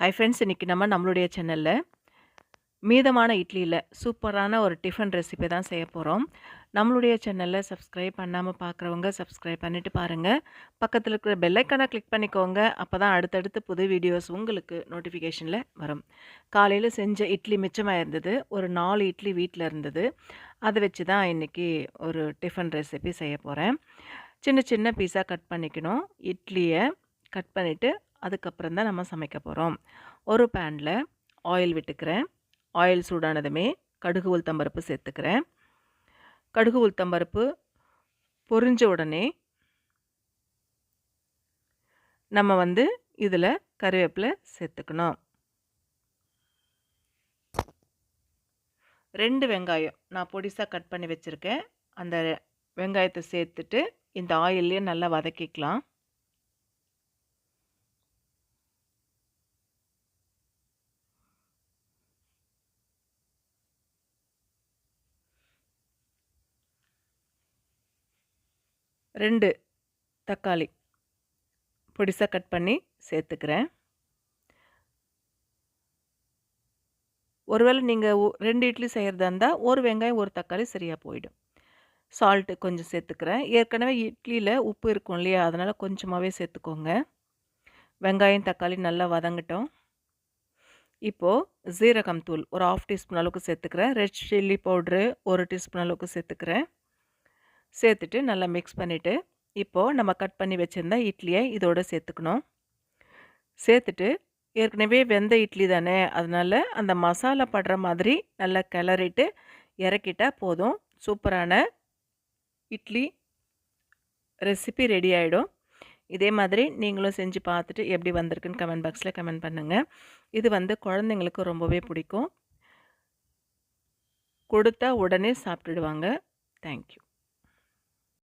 Hi friends இன்றைக்கி நம்ம நம்மளுடைய சேனலில் மீதமான இட்லியில் சூப்பரான ஒரு டிஃபன் ரெசிபி தான் செய்ய போகிறோம் நம்மளுடைய சேனலில் சப்ஸ்கிரைப் பண்ணாமல் பார்க்குறவங்க சப்ஸ்கிரைப் பண்ணிவிட்டு பாருங்கள் பக்கத்தில் இருக்கிற பெல்லைக்கானை கிளிக் பண்ணிக்கோங்க. அப்போ தான் அடுத்தடுத்து புது வீடியோஸ் உங்களுக்கு நோட்டிஃபிகேஷனில் வரும். காலையில் செஞ்ச இட்லி மிச்சமாக இருந்தது. ஒரு நாலு இட்லி வீட்டில் இருந்தது. அதை வச்சு தான் இன்றைக்கி ஒரு டிஃபன் ரெசிபி செய்ய போகிறேன் சின்ன சின்ன பீஸாக கட் பண்ணிக்கணும். இட்லியை கட் பண்ணிவிட்டு அதுக்கப்புறம் தான் நம்ம சமைக்க போகிறோம் ஒரு பேனில் ஆயில் விட்டுக்கிறேன். ஆயில் சூடானதுமே கடுகு உளுத்தம்பருப்பு சேர்த்துக்கிறேன். கடுகு உளுத்தம்பருப்பு பொரிஞ்ச உடனே நம்ம வந்து இதில் கருவேப்பிலை சேர்த்துக்கணும். ரெண்டு வெங்காயம் நான் பொடிசாக கட் பண்ணி வச்சுருக்கேன். அந்த வெங்காயத்தை சேர்த்துட்டு இந்த ஆயிலே நல்லா வதக்கிக்கலாம். ரெண்டு தக்காளி பொடிசாக கட் பண்ணி சேர்த்துக்கிறேன். ஒருவேளை நீங்கள் ரெண்டு இட்லி செய்கிறதா இருந்தால் ஒரு வெங்காயம் ஒரு தக்காளி சரியாக போயிடும். சால்ட்டு கொஞ்சம் சேர்த்துக்கிறேன். ஏற்கனவே இட்லியில் உப்பு இருக்கும் இல்லையா? அதனால் கொஞ்சமாகவே சேர்த்துக்கோங்க. வெங்காயம் தக்காளி நல்லா வதங்கட்டும். இப்போது ஜீரகம் தூள் ஒரு ஆஃப் டீஸ்பூன் அளவுக்கு சேர்த்துக்கிறேன். ரெட் சில்லி பவுட்ரு ஒரு டீஸ்பூன் அளவுக்கு சேர்த்துக்கிறேன். சேர்த்துட்டு நல்லா மிக்ஸ் பண்ணிவிட்டு இப்போது நம்ம கட் பண்ணி வச்சுருந்த இட்லியை இதோடு சேர்த்துக்கணும். சேர்த்துட்டு ஏற்கனவே வெந்த இட்லி தானே அதனால் அந்த மசாலா படுற மாதிரி நல்லா கிளறிட்டு இறக்கிட்டால் போதும். சூப்பரான இட்லி ரெசிபி ரெடி ஆகிடும் இதே மாதிரி நீங்களும் செஞ்சு பார்த்துட்டு எப்படி வந்திருக்குன்னு கமெண்ட் பாக்ஸில் கமெண்ட் பண்ணுங்கள் இது வந்து குழந்தைங்களுக்கு ரொம்பவே பிடிக்கும். கொடுத்தா உடனே சாப்பிட்டுடுவாங்க. தேங்க்யூ